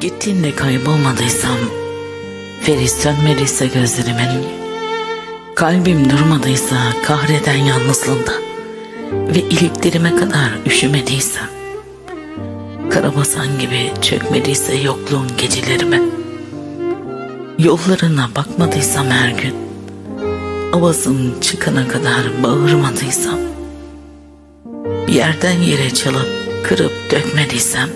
Gittiğinde kaybolmadıysam, feri sönmediyse gözlerimin, kalbim durmadıysa kahreden yalnızlığında ve iliklerime kadar üşümediysem, karabasan gibi çökmediyse yokluğun gecelerime, yollarına bakmadıysam her gün, avazım çıkana kadar bağırmadıysam, yerden yere çalıp kırıp dökmediysem,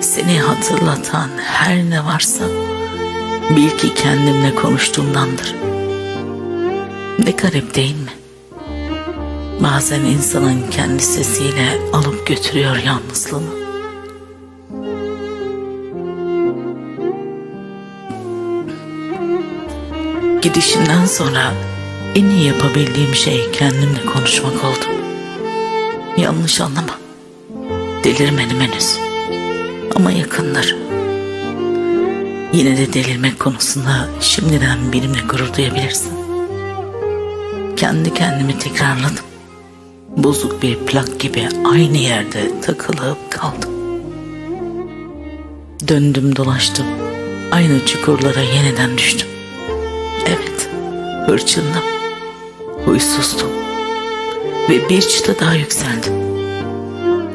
seni hatırlatan her ne varsa bil ki kendimle konuştuğumdandır. Ne garip değil mi? Bazen insanın kendi sesiyle alıp götürüyor yalnızlığını. Gidişinden sonra en iyi yapabildiğim şey kendimle konuşmak oldu. Yanlış anlama. Delirmedim henüz. Ama yakındır. Yine de delirmek konusunda şimdiden benimle gurur duyabilirsin. Kendi kendimi tekrarladım. Bozuk bir plak gibi aynı yerde takılıp kaldım. Döndüm dolaştım. Aynı çukurlara yeniden düştüm. Evet, hırçındım. Huysuzdum. Ve bir çıta daha yükseldim.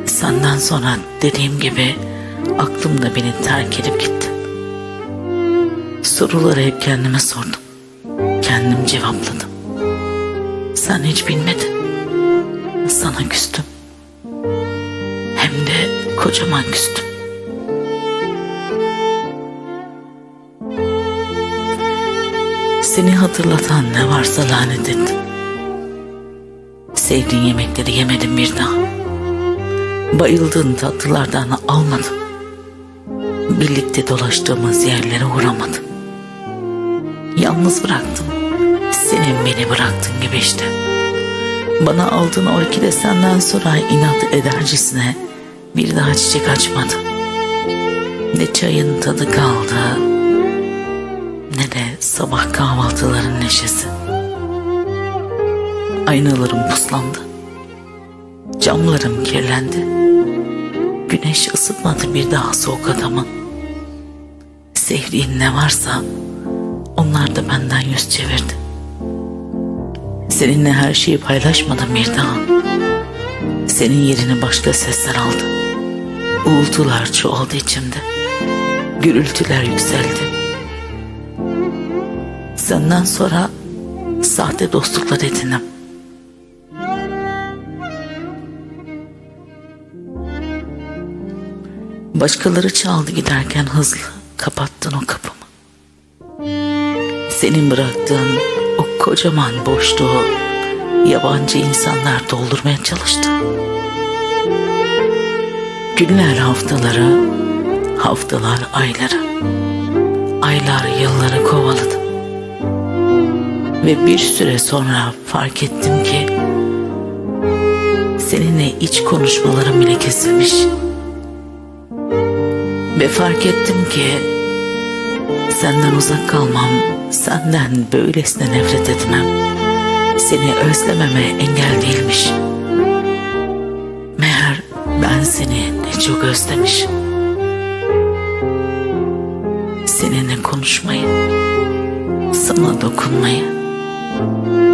Senden sonra dediğim gibi aklım da beni terk edip gitti. Soruları hep kendime sordum. Kendim cevapladım. Sen hiç bilmedin. Sana küstüm. Hem de kocaman küstüm. Seni hatırlatan ne varsa lanet ettim. Sevdiğin yemekleri yemedim bir daha. Bayıldığın tatlılardan almadım. Birlikte dolaştığımız yerlere uğramadım. Yalnız bıraktım. Senin beni bıraktın gibi işte. Bana aldığın orkide senden sonra inat edercesine bir daha çiçek açmadı. Ne çayın tadı kaldı ne de sabah kahvaltıların neşesi. Aynalarım puslandı. Camlarım kirlendi. Güneş ısıtmadı bir daha soğuk adamın. Sevdiğin ne varsa onlar da benden yüz çevirdi. Seninle her şeyi paylaşmadım bir daha. Senin yerini başka sesler aldı. Uğultular çoğaldı içimde. Gürültüler yükseldi. Senden sonra sahte dostluklar edindim. Başkaları çaldı giderken hızlı kapattın o kapımı. Senin bıraktığın o kocaman boşluğu yabancı insanlar doldurmaya çalıştı. Günler haftalara, haftalar aylara, aylar yılları kovaladı. Ve bir süre sonra fark ettim ki seninle iç konuşmalarım bile kesilmiş. Ve fark ettim ki senden uzak kalmam, senden böylesine nefret etmem, seni özlememe engel değilmiş. Meğer ben seni ne çok özlemişim. Seninle konuşmayı, sana dokunmayı,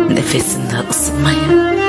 nefesinde ısınmayı